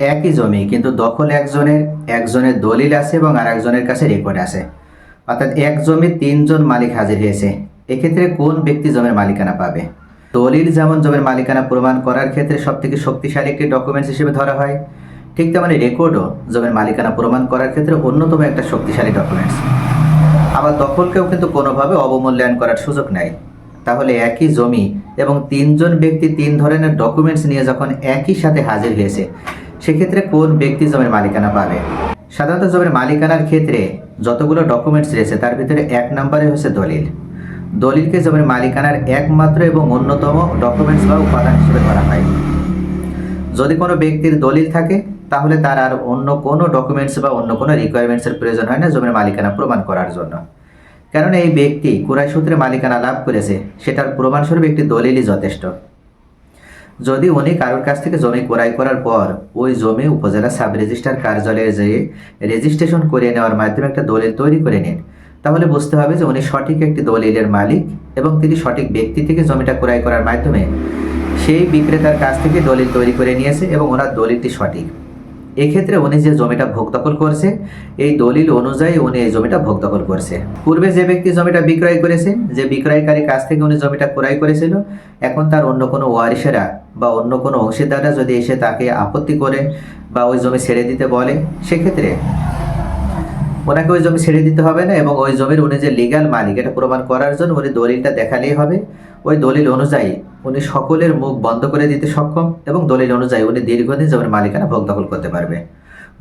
একই জমি, কিন্তু দখল একজনের একজনের দলিল আছে এবং আর একজনের কাছে রেকর্ড আছে। অর্থাৎ এক জমি তিনজন মালিক হাজির হয়েছে। এক্ষেত্রে কোন ব্যক্তি জমির মালিকানা পাবে? দলিল যেমন জমির মালিকানা প্রমাণ করার ক্ষেত্রে সবথেকে শক্তিশালী একটি ডকুমেন্টস হিসেবে ধরা হয়, ঠিক তেমনি রেকর্ডও জমির মালিকানা প্রমাণ করার ক্ষেত্রে অন্যতম একটা শক্তিশালী ডকুমেন্টস আবার দখলকেও কিন্তু কোনোভাবে অবমূল্যায়ন করার সুযোগ নাই। তাহলে একই জমি এবং তিনজন ব্যক্তি তিন ধরনের ডকুমেন্টস নিয়ে যখন একই সাথে হাজির হয়েছে সেক্ষেত্রে কোন ব্যক্তি জমির মালিকানা পাবে? সাধারণত জমির মালিকানার ক্ষেত্রে যতগুলো ডকুমেন্টস রয়েছে, তার ভিতরে এক নম্বরে হচ্ছে দলিল। দলিলকে জমির মালিকানার একমাত্র এবং অন্যতম ডকুমেন্টস বা উপাদান হিসেবে ধরা হয়। যদি কোনো ব্যক্তির দলিল থাকে, তাহলে তার আর অন্য কোনো ডকুমেন্টস বা অন্য কোনো রিকোয়ারমেন্টসের প্রয়োজন হয় না জমির মালিকানা প্রমাণ করার জন্য। কারণ এই ব্যক্তি কুরাই সূত্রে মালিকানা লাভ করেছে, সেটার প্রমাণস্বরূপ একটি দলিলই যথেষ্ট। যদি উনি কারোর কাছ থেকে জমি ক্রয় করার পর ওই জমি উপজেলা সাব রেজিস্ট্রার কার্যালয়ে যেয়ে রেজিস্ট্রেশন করে নেওয়ার মাধ্যমে একটা দলিল তৈরি করে নেন, তাহলে বুঝতে হবে যে উনি সঠিক একটি দলিলের মালিক এবং তিনি সঠিক ব্যক্তি থেকে জমিটা ক্রয় করার মাধ্যমে সেই বিক্রেতার কাছ থেকে দলিল তৈরি করে নিয়েছে এবং ওনার দলিলটি সঠিক। এক্ষেত্রে উনি যে জমিটা ভোগ দখল করছে, এই দলিল অনুযায়ী উনি এই জমিটা ভোগ দখল করছে। পূর্বে যে ব্যক্তি জমিটা বিক্রয় করেছে, যে বিক্রয়কারী কাছ থেকে উনি জমিটা ক্রয় করেছিল, এখন তার অন্য কোনো ওয়ারিশেরা বা অন্য কোনো অংশীদাররা যদি এসে তাকে আপত্তি করে বা ওই জমি ছেড়ে দিতে বলে, সেক্ষেত্রে ওনাকে ওই জমি ছেড়ে দিতে হবে না এবং ওই জমির উনি যে লিগাল মালিক, এটা প্রমাণ করার জন্য উনি দলিলটা দেখালেই হবে। ওই দলিল অনুযায়ী উনি সকলের মুখ বন্ধ করে দিতে সক্ষম এবং দলিল অনুযায়ী উনি দীর্ঘদিন জমির মালিকানা ভোগ দখল করতে পারবে।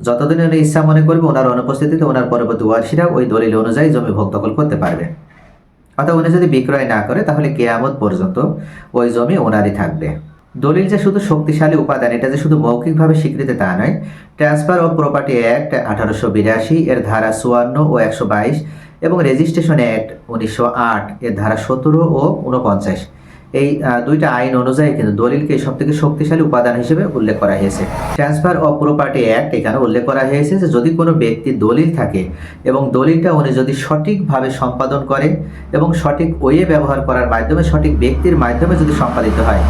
যতদিন উনি ইচ্ছা মনে করবে ওনার অনুপস্থিতিতে ওনার পরবর্তী ওয়ারসিরা ওই দলিল অনুযায়ী জমি ভোগ দখল করতে পারবে। অর্থাৎ উনি যদি বিক্রয় না করে, তাহলে কেয়ামত পর্যন্ত ওই জমি ওনারই থাকবে। দলিল যে শুধু শক্তিশালী উপাদান, এটা যে শুধু মৌখিকভাবে স্বীকৃতি তা নয়। ট্রান্সফার অফ প্রপার্টি অ্যাক্ট আঠারোশো বিরাশি এর ধারা চুয়ান্ন ও একশো বাইশ এবং রেজিস্ট্রেশন অ্যাক্ট উনিশশো আট এর ধারা সতেরো ও উনপঞ্চাশ এই দুইটা আইন অনুযায়ী কিন্তু দলিলকে সব থেকে শক্তিশালী উপাদান হিসেবে উল্লেখ করা হয়েছে। ট্রান্সফার অফ প্রপার্টি অ্যাক্ট এখানে উল্লেখ করা হয়েছে যে যদি কোনো ব্যক্তি দলিল থাকে এবং দলিলটা উনি যদি সঠিকভাবে সম্পাদন করে এবং সঠিক ওয়ে ব্যবহার করার মাধ্যমে সঠিক ব্যক্তির মাধ্যমে যদি সম্পাদিত হয়,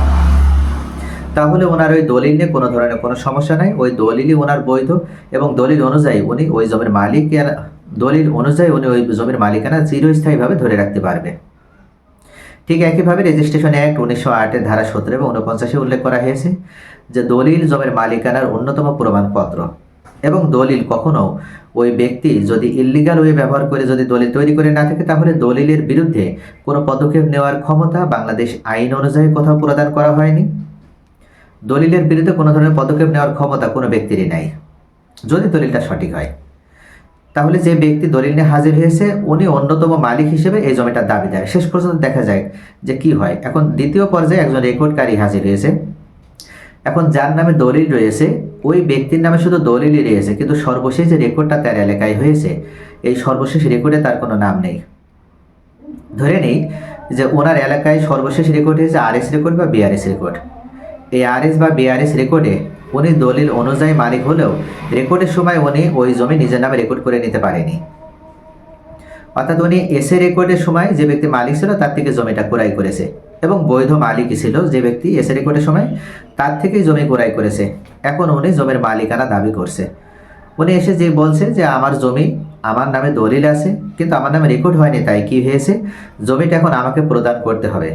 তাহলে ওনার ওই দলিল নিয়ে কোনো ধরনের কোনো সমস্যা নাই। ওই দলিলই ওনার বৈধ এবং দলিল অনুযায়ী উনি ওই জমির মালিক দলিল অনুযায়ী উনি ওই জমির মালিকানা চিরস্থায়ীভাবে ধরে রাখতে পারবে। ঠিক একইভাবে রেজিস্ট্রেশন অ্যাক্ট উনিশশো আটের ধারা সতেরো এবং উনপঞ্চাশে উল্লেখ করা হয়েছে যে দলিল জমির মালিকানার অন্যতম প্রমাণপত্র এবং দলিল কখনো ওই ব্যক্তি যদি ইল্লিগাল ওয়ে ব্যবহার করে যদি দলিল তৈরি করে না থাকে, তাহলে দলিলের বিরুদ্ধে কোনো পদক্ষেপ নেওয়ার ক্ষমতা বাংলাদেশ আইন অনুযায়ী কোথাও প্রদান করা হয়নি। দলিলের বিরুদ্ধে কোনো ধরনের পদক্ষেপ নেওয়ার ক্ষমতা কোনো ব্যক্তিরই নাই, যদি দলিলটা সঠিক হয়। তাহলে যে ব্যক্তি দলিল নিয়ে হাজির হয়েছে, উনি অন্যতম মালিক হিসেবে এই জমিটার দেয়। শেষ পর্যন্ত দেখা যায় যে কি হয়। এখন দ্বিতীয় পর্যায়ে একজন রেকর্ডকারী হাজির হয়েছে। এখন যার নামে দলিল রয়েছে, ওই ব্যক্তির নামে শুধু দলিলই রয়েছে, কিন্তু সর্বশেষ যে রেকর্ডটা তার এলাকায় হয়েছে, এই সর্বশেষ রেকর্ডে তার কোনো নাম নেই। ধরে নেই যে ওনার এলাকায় সর্বশেষ রেকর্ড হয়েছে আর এস রেকর্ড বা বিআরএস রেকর্ড। এই আরএস বা বিআরএস রেকর্ডে উনি দলিল অনুযায়ী মালিক হলেও রেকর্ডের সময় উনি ওই জমি নিজের নামে রেকর্ড করে নিতে পারেনি। অর্থাৎ উনি এসে রেকর্ডের সময় যে ব্যক্তি মালিক ছিল তার থেকে জমিটা ক্রয় করেছে এবং বৈধ মালিকই ছিল যে ব্যক্তি এসে রেকর্ডের সময় তার থেকেই জমি ক্রয় করেছে। এখন উনি জমির মালিকানা দাবি করছে। উনি এসে যে বলছে যে আমার জমি আমার নামে দলিল আছে, কিন্তু আমার নামে রেকর্ড হয়নি, তাই কি হয়েছে? জমিটা এখন আমাকে প্রদান করতে হবে।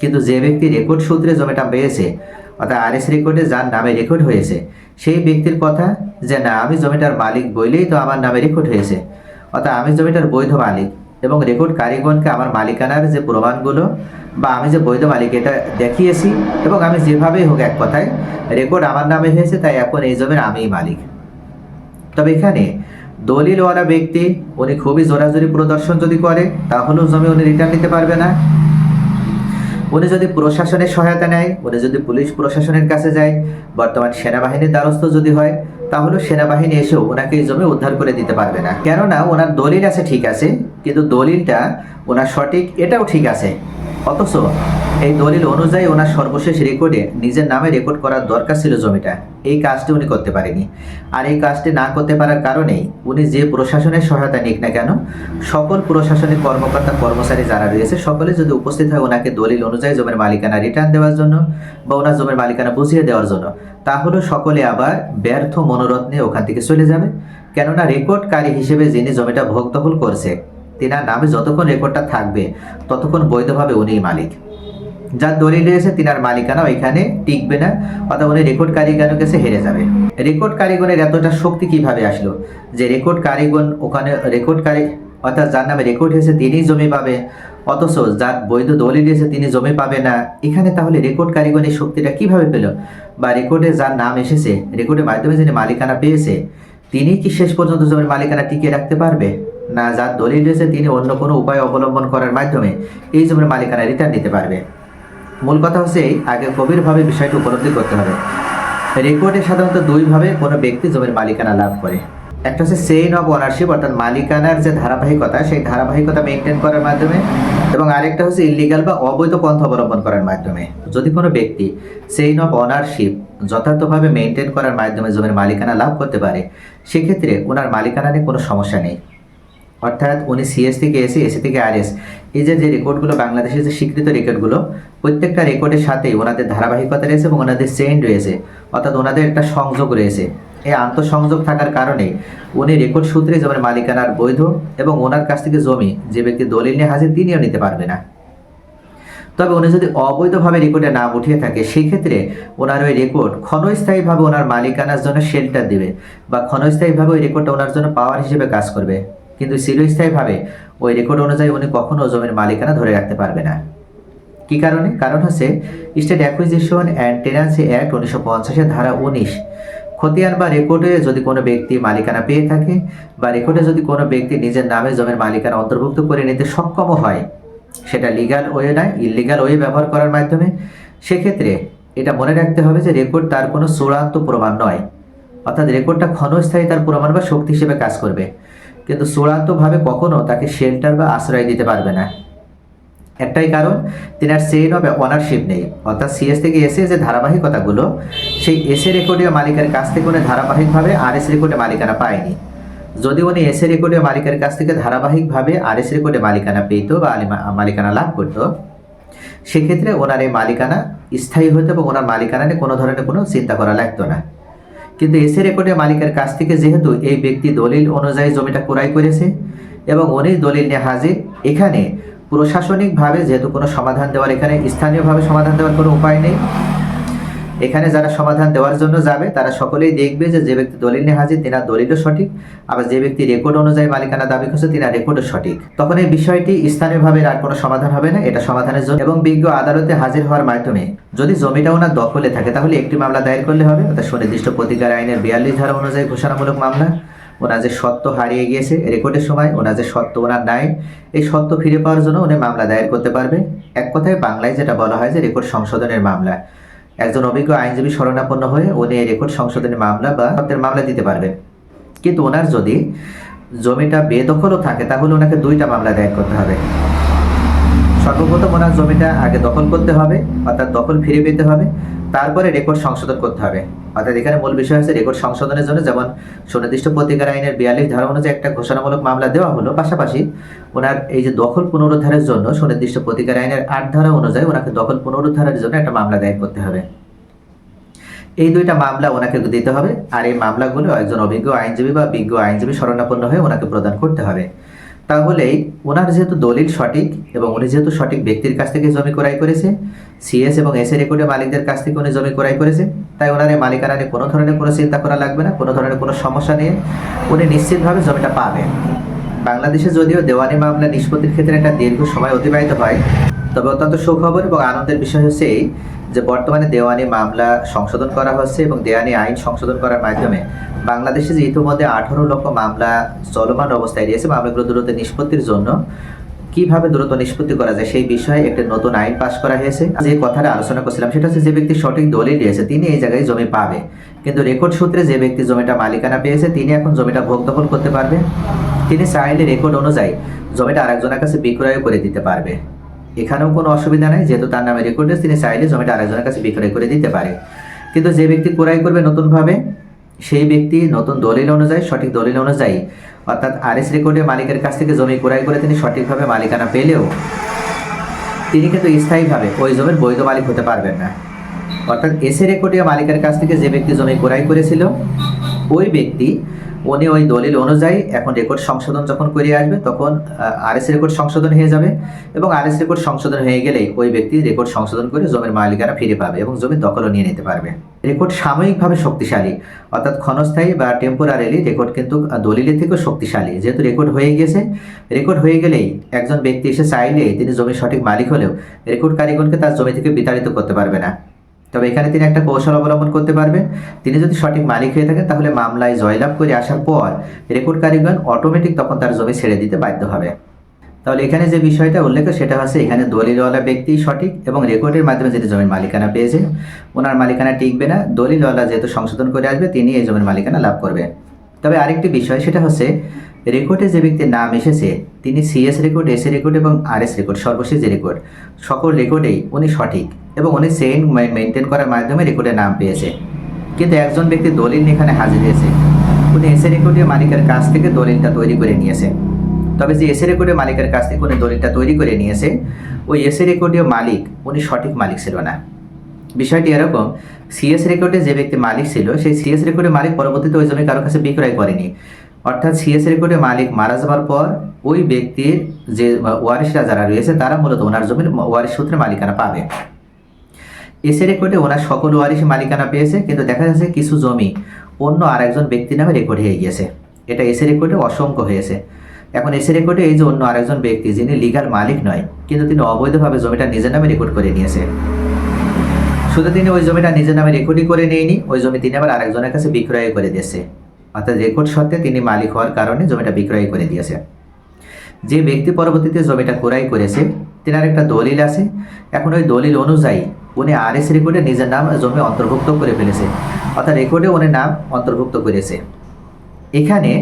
কিন্তু যে ব্যক্তি রেকর্ড সূত্রে জমিটা পেয়েছে অর্থাৎ আর এস রেকর্ডে যার নামে রেকর্ড হয়েছে, সেই ব্যক্তির কথা যে, না, আমি জমিটার মালিক বইলেই তো আমার নামে রেকর্ড হয়েছে। অর্থাৎ আমি জমিটার বৈধ মালিক এবং রেকর্ড কারিগণকে আমার মালিকানার যে প্রমাণগুলো বা আমি যে বৈধ মালিক এটা দেখিয়েছি এবং আমি যেভাবেই হোক এক কথায় রেকর্ড আমার নামে হয়েছে, তাই এখন এই জমির আমিই মালিক। তবে এখানে দলিলওয়ালা ব্যক্তি, উনি খুবই জোরাজোরি প্রদর্শন যদি করে, তাহলেও জমি উনি রিটার্ন নিতে পারবে না। উনি যদি প্রশাসনের সহায়তা নেয়, উনি যদি পুলিশ প্রশাসনের কাছে যায়, বর্তমান সেনাবাহিনীর দ্বারস্থ যদি হয়, তাহলে সেনাবাহিনী এসেও ওনাকে এই জমি উদ্ধার করে দিতে পারবে না। কেননা, ওনার দলিল আছে ঠিক আছে, কিন্তু দলিলটা ওনার সঠিক, এটাও ঠিক আছে। অথচ এই দলিল অনুযায়ী ওনার সর্বশেষ রেকর্ডে নিজের নামে রেকর্ড করার দরকার ছিল জমিটা। এই কাজটি উনি করতে পারেনি। আর এই কাজটি না করতে পারার কারণেই উনি যে প্রশাসনের সহায়তা নিক না কেন, সকল প্রশাসনিক কর্মকর্তা, কর্মচারী যারা রয়েছে, সকলে যদি উপস্থিত হয় ওনাকে দলিল অনুযায়ী জমির মালিকানা রিটার্ন দেওয়ার জন্য বা ওনার জমির মালিকানা বুঝিয়ে দেওয়ার জন্য, তাহলে সকলে আবার ব্যর্থ মনোরথ নিয়ে ওখান থেকে চলে যাবে। কেননা রেকর্ডকারী হিসেবে যিনি জমিটা ভোগ দখল করছে তিনার নামে যতক্ষণ রেকর্ডটা থাকবে, ততক্ষণ বৈধভাবে উনিই মালিক। যার দলিল রয়েছে, তিনার মালিকানা ওইখানে টিকবে না, অর্থাৎ উনি রেকর্ড কারিগণের কাছে হেরে যাবে। রেকর্ড কারিগণের এতটা শক্তি কীভাবে আসলো? যে রেকর্ড কারিগণ ওখানে, রেকর্ড কারি, অর্থাৎ যার নামে রেকর্ড হয়েছে তিনিই জমি পাবে, অথচ যার বৈধ দলিল রয়েছে তিনি জমি পাবে না, এখানে তাহলে রেকর্ড কারিগণের শক্তিটা কীভাবে পেল? বা রেকর্ডে যার নাম এসেছে, রেকর্ডের মাধ্যমে যিনি মালিকানা পেয়েছে, তিনি কি শেষ পর্যন্ত জমির মালিকানা টিকিয়ে রাখতে পারবে? না যার দলিল রয়েছে তিনি অন্য কোনো উপায় অবলম্বন করার মাধ্যমে এই জমির মালিকানা রিটার্ন নিতে পারবে। মূল কথা হচ্ছে এই, আগে গভীরভাবে বিষয়টি উপলব্ধি করতে হবে। রেকর্ডে সাধারণত দুইভাবে কোনো ব্যক্তি জমির মালিকানা লাভ করে। একটা হচ্ছে সেইন অফ ওনারশিপ অর্থাৎ মালিকানার যে ধারাবাহিকতা সেই ধারাবাহিকতা মেনটেন করার মাধ্যমে এবং আরেকটা হচ্ছে ইলিগাল বা অবৈধ পন্থা অবলম্বন করার মাধ্যমে। যদি কোনো ব্যক্তি সেইন অফ অনারশিপ যথার্থভাবে মেনটেন করার মাধ্যমে জমির মালিকানা লাভ করতে পারে সেক্ষেত্রে ওনার মালিকানা নিয়ে কোনো সমস্যা নেই। অর্থাৎ উনি সিএস থেকে এসে এসি থেকে আরএস এই যে যে রেকর্ডগুলো বাংলাদেশের যে স্বীকৃত রেকর্ডগুলো, প্রত্যেকটা রেকর্ডের সাথেই ওনাদের ধারাবাহিকতা রয়েছে এবং ওনাদের চেইন রয়েছে। অর্থাৎ ওনাদের একটা সংযোগ রয়েছে। এই আন্তঃসংযোগ থাকার কারণে উনি রেকর্ড সূত্রে যেমন মালিকানার বৈধ এবং ওনার কাছ থেকে জমি যে ব্যক্তি দলিল নিয়ে হাজির তিনিও নিতে পারবে না। তবে উনি যদি অবৈধভাবে রেকর্ডে নাম উঠিয়ে থাকে, সেক্ষেত্রে ওনার ওই রেকর্ড ক্ষণস্থায়ীভাবে ওনার মালিকানার জন্য শেল্টার দেবে বা ক্ষণস্থায়ীভাবে ওই রেকর্ডটা ওনার জন্য পাওয়ার হিসেবে কাজ করবে। কিন্তু চিরস্থায়ীভাবে ওই রেকর্ড অনুযায়ী উনি কখনো জমির মালিকানা ধরে রাখতে পারবে না। কি কারণে? কারণ হচ্ছে state acquisition and tenancy act উনিশশো পঞ্চাশের ধারা উনিশ খতিয়ান বা রেকর্ডে যদি কোনো ব্যক্তি মালিকানা পেয়ে থাকে বা রেকর্ডে যদি কোনো ব্যক্তি নিজের নামে জমির মালিকানা অন্তর্ভুক্ত করে নিতে সক্ষম হয়, সেটা লিগাল ওয়ে নয় ইলিগাল ওয়ে ব্যবহার করার মাধ্যমে, সেক্ষেত্রে এটা মনে রাখতে হবে যে রেকর্ড তার কোনো চূড়ান্ত প্রমাণ নয়। অর্থাৎ রেকর্ডটা ক্ষণস্থায়ী তার প্রমাণ বা শক্তি হিসেবে কাজ করবে। কিন্তু চূড়ান্তভাবে কখনো তাকে শেল্টার বা আশ্রয় দিতে পারবে না। একটাই কারণ তিনার চেইন অফ অনারশিপ নেই। অর্থাৎ সিএস থেকে এসে যে ধারাবাহিকতাগুলো, সেই এসে রেকর্ডীয় মালিকের কাছ থেকে উনি ধারাবাহিকভাবে আর এস রেকর্ডে মালিকানা পায়নি। যদি উনি এসে রেকর্ডীয় মালিকের কাছ থেকে ধারাবাহিকভাবে আর এস রেকর্ডে মালিকানা পেত বা মালিকানা লাভ করতো, সেক্ষেত্রে ওনার এই মালিকানা স্থায়ী হতো এবং ওনার মালিকানা নিয়ে কোনো ধরনের কোনো চিন্তা করা লাগতো না। কিন্তু এসে রেকর্ডে মালিকের কাছ থেকে যেহেতু এই ব্যক্তি দলিল অনুযায়ী জমিটা ক্রয় করেছে এবং উনি দলিল নিয়ে হাজির, এখানে প্রশাসনিকভাবে যেহেতু কোনো সমাধান দেওয়ার, এখানে স্থানীয়ভাবে সমাধান দেওয়ার কোনো উপায় নেই। এখানে যারা সমাধান দেওয়ার জন্য যাবে, তারা সকলেই দেখবে যে যে ব্যক্তি দলিল নিয়ে হাজির, তিনার দলিলও সঠিক। আবার যে ব্যক্তি রেকর্ড অনুযায়ী মালিকানা দাবি করছে, তিনার রেকর্ডও সঠিক। তখন এই বিষয়টি স্থানীয়ভাবে আর কোনো সমাধান হবে না। এটা সমাধানের জন্য এবং বিজ্ঞ আদালতে হাজির হওয়ার মাধ্যমে যদি জমিটা ওনার দখলে থাকে, তাহলে একটি মামলা দায়ের করলে হবে। অর্থাৎ সুনির্দিষ্ট প্রতিকার আইনের বিয়াল্লিশ ধারা অনুযায়ী ঘোষণামূলক মামলা। ওনার যে সত্য হারিয়ে গিয়েছে রেকর্ডের সময় ওনার যে সত্য ওনার নাই, এই সত্য ফিরে পাওয়ার জন্য উনি মামলা দায়ের করতে পারবে। এক কথায় বাংলায় যেটা বলা হয় যে রেকর্ড সংশোধনের মামলা। একজন অভিজ্ঞ আইনজীবী শরণাপন্ন হয়ে উনি এই রেকর্ড সংশোধনের মামলা বা মামলা দিতে পারবেন। কিন্তু ওনার যদি জমিটা বেদখলও থাকে, তাহলে ওনাকে দুইটা মামলা দায়ের করতে হবে। সর্বপ্রথম ওনার জমিটা আগে দখল করতে হবে, অর্থাৎ দখল ফিরে পেতে হবে, তারপরে রেকর্ড সংশোধন করতে হবে। অর্থাৎ এখানে মূল বিষয় হচ্ছে রেকর্ড সংশোধনের জন্য যেমন সুনির্দিষ্ট প্রতিকার আইনের বিয়াল্লিশ ধারা অনুযায়ী একটা ঘোষণামূলক মামলা দেওয়া হলো, পাশাপাশি ওনার এই যে দখল পুনরুদ্ধারের জন্য সুনির্দিষ্ট প্রতিকার আইনের আট ধারা অনুযায়ী ওনাকে দখল পুনরুদ্ধারের জন্য একটা মামলা দায়ের করতে হবে। এই দুইটা মামলা ওনাকে দিতে হবে আর এই মামলাগুলো একজন অভিজ্ঞ আইনজীবী বা বিজ্ঞ আইনজীবী শরণাপন্ন হয়ে ওনাকে প্রদান করতে হবে। তাহলেই ওনার যেহেতু দলিল সঠিক এবং উনি যেহেতু সঠিক ব্যক্তির কাছ থেকে জমি ক্রয় করেছে সিএস এবং এস এ রেকর্ডের মালিকদের কাছ থেকে উনি জমি ক্রয় করেছে, তাই ওনার এই মালিকানা নিয়ে কোনো ধরনের কোনো চিন্তা করা লাগবে না, কোনো ধরনের কোনো সমস্যা নিয়ে উনি নিশ্চিতভাবে জমিটা পাবেন। বাংলাদেশে যদিও দেওয়ানি মামলা নিষ্পত্তির ক্ষেত্রে একটা দীর্ঘ সময় অতিবাহিত হয়, তবে অত্যন্ত সুখবর এবং আনন্দের বিষয় হচ্ছে এই যে বর্তমানে দেওয়ানি মামলা সংশোধন করা হচ্ছে এবং দেওয়ানি আইন সংশোধন করার মাধ্যমে বাংলাদেশে যে ইতিমধ্যে আঠারো লক্ষ মামলা চলমান অবস্থায় রয়েছে, মামলাগুলো দ্রুত নিষ্পত্তির জন্য কীভাবে দ্রুত নিষ্পত্তি করা যায় সেই বিষয়ে একটি নতুন আইন পাশ করা হয়েছে। যে কথাটা আলোচনা করছিলাম সেটা হচ্ছে যে ব্যক্তি সঠিক দলিল দিয়েছে, তিনি এই জায়গায় জমি পাবে। কিন্তু রেকর্ড সূত্রে যে ব্যক্তি জমিটা মালিকানা পেয়েছে, তিনি এখন জমিটা ভোগ দখল করতে পারবে। তিনি চাইলে রেকর্ড অনুযায়ী জমিটা আরেকজনের কাছে বিক্রয় করে দিতে পারবে। এখানেও কোনো অসুবিধা নেই, যেহেতু তার নামে রেকর্ড আছে, তিনি চাইলে জমিটা আরেকজনের কাছে বিক্রয় করে দিতে পারে। কিন্তু যে ব্যক্তি ক্রয় করবে নতুনভাবে, সেই ব্যক্তি নতুন দলিল অনুযায়ী, সঠিক দলিল অনুযায়ী, অর্থাৎ আরএস রেকর্ডে মালিকের কাছ থেকে জমি ক্রয় করে তিনি সঠিকভাবে মালিকানা পেলেও, তিনি কিন্তু স্থায়ীভাবে ওই জমির বৈধ মালিক হতে পারবেন না। অর্থাৎ এসে রেকর্ডীয় মালিকের কাছ থেকে যে ব্যক্তি জমি ক্রয় করেছিল, ওই ব্যক্তি উনি ওই দলিল অনুযায়ী এখন রেকর্ড সংশোধন যখন করে আসবে, তখন আরএস রেকর্ড সংশোধন হয়ে যাবে এবং আরএস রেকর্ড সংশোধন হয়ে গেলেই ওই ব্যক্তি রেকর্ড সংশোধন করে জমির মালিকানা ফিরে পাবে এবং জমির দখলও নিয়ে নিতে পারবে। রেকর্ড সাময়িকভাবে শক্তিশালী, অর্থাৎ ক্ষণস্থায়ী বা টেম্পোরারিলি রেকর্ড কিন্তু দলিলের থেকেও শক্তিশালী। যেহেতু রেকর্ড হয়ে গেছে, রেকর্ড হয়ে গেলেই একজন ব্যক্তি এসে চাইলে তিনি জমির সঠিক মালিক হলেও রেকর্ড কারিগরকে তার জমি থেকে বিতাড়িত করতে পারবে না। তবে এখানে তিনি একটা কৌশল অবলম্বন করতে পারবেন। তিনি যদি সঠিক মালিক হয়ে থাকেন, তাহলে মামলায় জয়লাভ করে আসার পর রেকর্ড কারিগণ অটোমেটিক তখন তার জমি ছেড়ে দিতে বাধ্য হবে। তাহলে এখানে যে বিষয়টা উল্লেখ, সেটা হচ্ছে এখানে দলিলওয়ালা ব্যক্তি সঠিক এবং রেকর্ডের মাধ্যমে যেটি জমির মালিকানা পেয়েছে ওনার মালিকানা টিকবে না। দলিলওয়ালা যেহেতু সংশোধন করে আসবে, তিনি এই জমির মালিকানা লাভ করবে। তবে আরেকটি বিষয়, সেটা হচ্ছে রেকর্ডে যে ব্যক্তির নাম এসেছে, তিনি সিএস রেকর্ড এস রেকর্ড এবং আর এস রেকর্ড সর্বশেষ যে রেকর্ড সকল রেকর্ডেই উনি সঠিক। এবং উনি চেইন মেনটেন করার মাধ্যমে রেকর্ডে নাম পেয়েছে। কিন্তু একজন ব্যক্তি দলিল এখানে হাজির হয়েছে। উনি এসে রেকর্ডের মালিকের কাছ থেকে দলিলটা তৈরি করে নিয়েছে। তবে যে এসে রেকর্ডের মালিকের কাছ থেকে উনি দলিলটা তৈরি করে নিয়েছে, ওই এসে রেকর্ডীয় মালিক, উনি সঠিক মালিক ছিল না। বিষয়টি এরকম সিএস রেকর্ডে যে ব্যক্তি মালিক ছিল, সেই সিএস রেকর্ডের মালিক পরবর্তীতে ওই জমি কারোর কাছে বিক্রয় করেনি। অর্থাৎ সিএস রেকর্ডে মালিক মারা যাওয়ার পর, ওই ব্যক্তির যে ওয়ারিশরা যারা রয়েছে, তারা মূলত ওনার জমির, ওয়ারিশ সূত্রে মালিকানা পাবে। এসে রেকর্ডে ওনার সকল ওয়ারিশ মালিকানা পেয়েছে, কিন্তু দেখা যাচ্ছে কিছু জমি অন্য আরেকজন ব্যক্তির নামে রেকর্ড হয়ে গিয়েছে। এটা এসে রেকর্ডে অসংখ্য হয়েছে। এখন এসে রেকর্ডে এই যে অন্য আরেকজন ব্যক্তি, যিনি লিগাল মালিক নয়, কিন্তু তিনি অবৈধভাবে জমিটা নিজের নামে রেকর্ড করে নিয়েছে। শুধু তিনি ওই জমিটা নিজের নামে রেকর্ডই করে নেয়নি, ওই জমি তিনি আবার আরেকজনের কাছে বিক্রয় করে দিয়েছে। অর্থাৎ রেকর্ড সত্ত্বে তিনি মালিক হওয়ার কারণে জমিটা বিক্রয় করে দিয়েছে। যে ব্যক্তি পরবর্তীতে জমিটা ক্রয় করেছে, তেনার একটা দলিল আছে। এখন ওই দলিল অনুযায়ী উনি আর এস রেকর্ডে নিজের নাম জমি অন্তর্ভুক্ত করে ফেলেছে। অর্থাৎ রেকর্ডে উনি নাম অন্তর্ভুক্ত করেছে। এখানে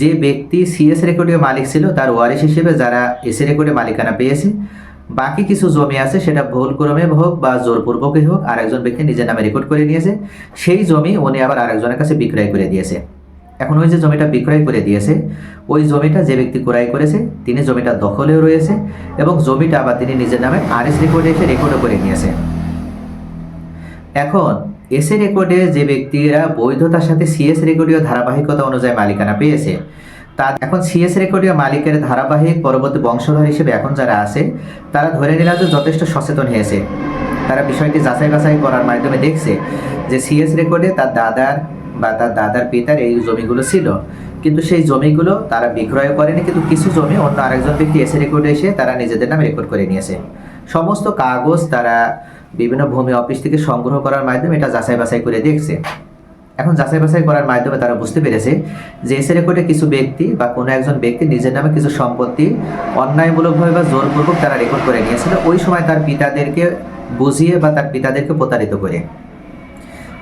যে ব্যক্তি সিএস রেকর্ডের মালিক ছিল, তার ওয়ারিশ হিসেবে যারা এসি রেকর্ডে মালিকানা পেয়েছে, বাকি কিছু জমি আছে, সেটা ভুল ক্রমে হোক বা জোরপূর্বকই হোক, আরেকজন ব্যক্তি নিজের নামে রেকর্ড করে নিয়েছে, সেই জমি উনি আবার আরেকজনের কাছে বিক্রয় করে দিয়েছে। এখন ওই যে জমিটা বিক্রয় করে দিয়েছে, ওই জমিটা যে ব্যক্তি ক্রয় করেছে, তিনি জমিটা দখলেও রয়েছে এবং জমিটা আবার তিনি নিজের নামে আরএস রেকর্ডে এসে রেকর্ডও করে নিয়েছে। এখন এসএ রেকর্ডে যে ব্যক্তিরা বৈধতার সাথে সিএস রেকর্ডীয় ধারাবাহিকতা অনুযায়ী মালিকানা পেয়েছে, তা এখন সিএস রেকর্ডীয় মালিকের ধারাবাহিক পরবর্তী বংশধর হিসেবে এখন যারা আছে, তারা ধরে নিলাম যে যথেষ্ট সচেতন হয়েছে। তারা বিষয়টি যাচাই বাছাই করার মাধ্যমে দেখছে যে সিএস রেকর্ডে তার দাদার বা তার দাদার পিতার এই জমিগুলো ছিল। কিন্তু সেই জমিগুলো তারা বিক্রয় করেনি, কিন্তু কিছু জমি অন্য আরেকজন ব্যক্তি এসে রেকর্ডে এসে তারা নিজেদের নামে রেকর্ড করে নিয়েছে। সমস্ত কাগজ তারা বিভিন্ন ভূমি অফিস থেকে সংগ্রহ করার মাধ্যমে এটা যাচাই বাছাই করে দেখছে। এখন যাচাই বাছাই করার মাধ্যমে তারা বুঝতে পেরেছে যে এসে রেকর্ডে কিছু ব্যক্তি বা কোনো একজন ব্যক্তি নিজের নামে কিছু সম্পত্তি অন্যায়মূলকভাবে বা জোরপূর্বক তারা রেকর্ড করে নিয়েছিল। ওই সময় তার পিতাদেরকে বুঝিয়ে বা তার পিতাদেরকে প্রতারিত করে।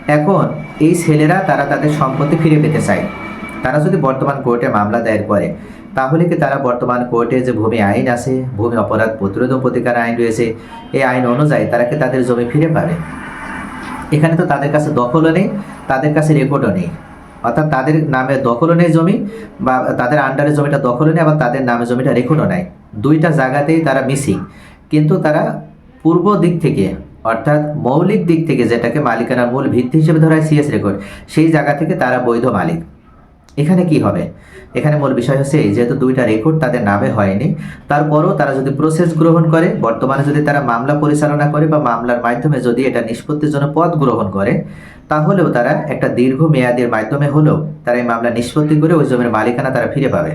এখন এই ছেলেরা তারা তাদের সম্পত্তি ফিরে পেতে চায়। তারা যদি বর্তমান কোর্টে মামলা দায়ের করে তাহলে কি তারা বর্তমান কোর্টে যে ভূমি আইন আছে, ভূমি অপরাধ প্রতিরোধ প্রতিকার আইন রয়েছে, এই আইন অনুযায়ী তারা কি তাদের জমি ফিরে পাবে? এখানে তো তাদের কাছে দখলও নেই, তাদের কাছে রেকর্ডও নেই। অর্থাৎ তাদের নামে দখলও নেই জমি, বা তাদের আন্ডারে জমিটা দখলও নেই, আবার তাদের নামে জমিটা রেকর্ডও নেই। দুইটা জায়গাতেই তারা মিসিং কিন্তু তারা পূর্ব দিক থেকে, অর্থাৎ মৌলিক দিক থেকে যেটাকে মালিকানার মূল ভিত্তি হিসেবে ধরা হয় সিএস রেকর্ড সেই জায়গা থেকে তারা বৈধ মালিক। এখানে কি হবে? এখানে মূল বিষয় হচ্ছে যেহেতু দুইটা রেকর্ড তাদের নামে হয়নি, তারপরও তারা যদি প্রসেস গ্রহণ করে, বর্তমানে যদি তারা মামলা পরিচালনা করে বা মামলার মাধ্যমে যদি এটা নিষ্পত্তির জন্য পদ গ্রহণ করে, তাহলেও তারা একটা দীর্ঘ মেয়াদের মাধ্যমে হলেও তারা এই মামলা নিষ্পত্তি করে ওই জমির মালিকানা তারা ফিরে পাবে।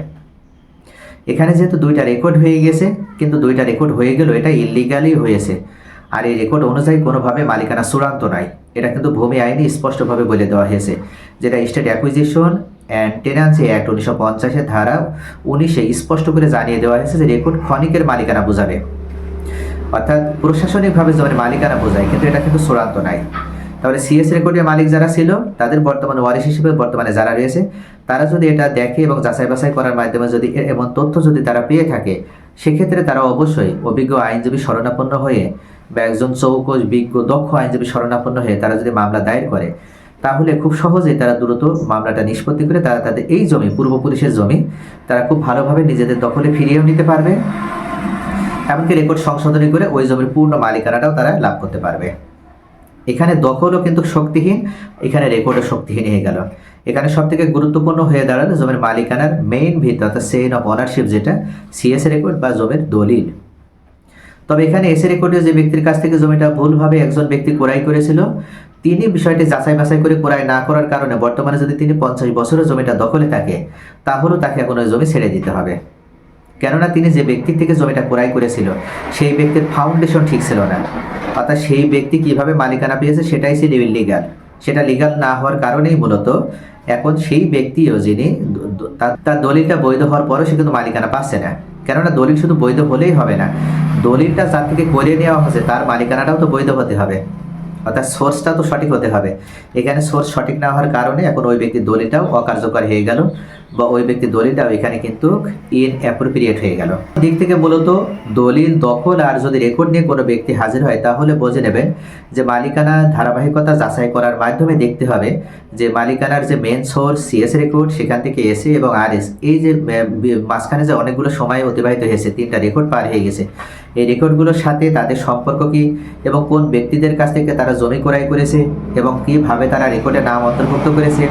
এখানে যেহেতু দুইটা রেকর্ড হয়ে গেছে, কিন্তু দুইটা রেকর্ড হয়ে গেল এটা ইলিগালি হয়েছে। আর এই রেকর্ড অনুযায়ী কোনোভাবে মালিকানা চূড়ান্ত নয় এটা কিন্তু ভূমি আইনে স্পষ্টভাবে বলে দেওয়া হয়েছে, যেটা state acquisition and tenancy act উনিশশো পঞ্চাশের ধারা উনিশে স্পষ্ট করে জানিয়ে দেওয়া হয়েছে যে রেকর্ড ক্ষণিকের মালিকানা বোঝাবে। অর্থাৎ প্রশাসনিকভাবে জমির মালিকানা বোঝায়, কিন্তু এটা কিন্তু চূড়ান্ত নাই। তাহলে সিএস রেকর্ডের মালিক যারা ছিল, তাদের বর্তমান ওয়ারিশ হিসেবে বর্তমানে যারা রয়েছে, তারা যদি এটা দেখে এবং যাচাই বাছাই করার মাধ্যমে যদি এমন তথ্য যদি তারা পেয়ে থাকে, সেক্ষেত্রে তারা অবশ্যই অভিজ্ঞ আইনজীবী শরণাপন্ন হয়ে বা একজন চৌকস বিজ্ঞ দক্ষ আইনজীবী শরণাপন্ন হয়ে তারা যদি মামলা দায়ের করে তাহলে খুব সহজেই তারা দ্রুত মামলাটা নিষ্পত্তি করে তারা তাদের এই জমি পূর্বপুরুষের জমি, তারা খুব ভালোভাবে নিজেদের দখলে ফিরিয়েও নিতে পারবে। এমনকি রেকর্ড সংশোধনী করে ওই জমির পূর্ণ মালিকানাটাও তারা লাভ করতে পারবে। এখানে দখলও কিন্তু শক্তিহীন, এখানে রেকর্ডও শক্তিহীন হয়ে গেল। এখানে সব থেকে গুরুত্বপূর্ণ হয়ে দাঁড়াল জমির মালিকানার মেইন ভিত্তি, অর্থাৎ সেইন অফ অনারশিপ যেটা সিএস রেকর্ড বা জমির দলিল। তবে এখানে এসে রেকর্ডে যে ব্যক্তির কাছ থেকে জমিটা ভুলভাবে একজন ব্যক্তি ক্রয় করেছিল তিনি বিষয়টি যাচাই বাছাই করে ক্রয় না করার কারণে বর্তমানে যদি তিনি পঞ্চাশ বছরের জমিটা দখলে থাকে, তাহলেও তাকে এখন ওই জমি ছেড়ে দিতে হবে। কেননা তিনি যে ব্যক্তির থেকে জমিটা ক্রয় করেছিল, সেই ব্যক্তির ফাউন্ডেশন ঠিক ছিল না। অর্থাৎ সেই ব্যক্তি কীভাবে মালিকানা পেয়েছে, সেটাই ছিল ইলিগাল সেটা লিগাল না হওয়ার কারণেই মূলত এখন সেই ব্যক্তিও যিনি তার- দলিলটা বৈধ হওয়ার পরেও সে কিন্তু মালিকানা পাচ্ছে না। কেননা দলিল শুধু বৈধ হলেই হবে না। দলিলটা যার থেকে করে নেওয়া হচ্ছে তার মালিকানাটাও তো বৈধ হতে হবে। অর্থাৎ সোর্সটা তো সঠিক হতে হবে। এখানে সোর্স সঠিক না হওয়ার কারণে এখন ওই ব্যক্তির দলিলটাও অকার্যকর হয়ে গেল। বা ওই ব্যক্তির দলিলটাও এখানে কিন্তু ইন অ্যাপ্রোপ্রিয়েট হয়ে গেল। দিক থেকে মূলত দলিল, দখল আর যদি রেকর্ড নিয়ে কোনো ব্যক্তি হাজির হয়, তাহলে বুঝে নেবেন যে মালিকানা ধারাবাহিকতা যাচাই করার মাধ্যমে দেখতে হবে যে মালিকানার যে মেন সোর্স সিএস রেকর্ড সেখান থেকে এসে এবং আর এস এই যে মাঝখানে যে অনেকগুলো সময় অতিবাহিত হয়েছে, তিনটা রেকর্ড পার হয়ে গেছে, এই রেকর্ডগুলোর সাথে তাদের সম্পর্ক কি এবং কোন ব্যক্তিদের কাছ থেকে তারা জমি ক্রয় করেছে এবং কীভাবে তারা রেকর্ডে নাম অন্তর্ভুক্ত করেছে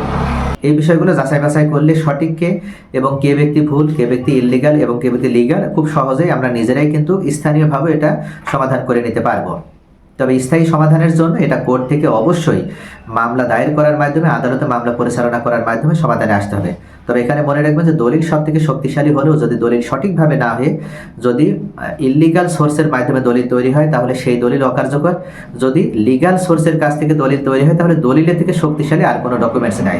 এই বিষয়গুলো যাচাই বাছাই করলে সঠিক কে এবং কে ব্যক্তি ভুল, কে ব্যক্তি ইলিগাল এবং কে ব্যক্তি লিগাল খুব সহজেই আমরা নিজেরাই কিন্তু স্থানীয়ভাবে এটা সমাধান করে নিতে পারব। তবে স্থায়ী সমাধানের জন্য এটা কোর্ট থেকে অবশ্যই মামলা দায়ের করার মাধ্যমে, আদালতে মামলা পরিচালনা করার মাধ্যমে সমাধানে আসতে হবে। তবে এখানে মনে রাখবেন যে দলিল সব থেকে শক্তিশালী হলেও যদি দলিল সঠিকভাবে না হয়ে যদি ইলিগাল সোর্সের মাধ্যমে দলিল তৈরি হয়, তাহলে সেই দলিল অকার্যকর। যদি লিগাল সোর্সের কাছ থেকে দলিল তৈরি হয়, তাহলে দলিলের থেকে শক্তিশালী আর কোনো ডকুমেন্টস নাই।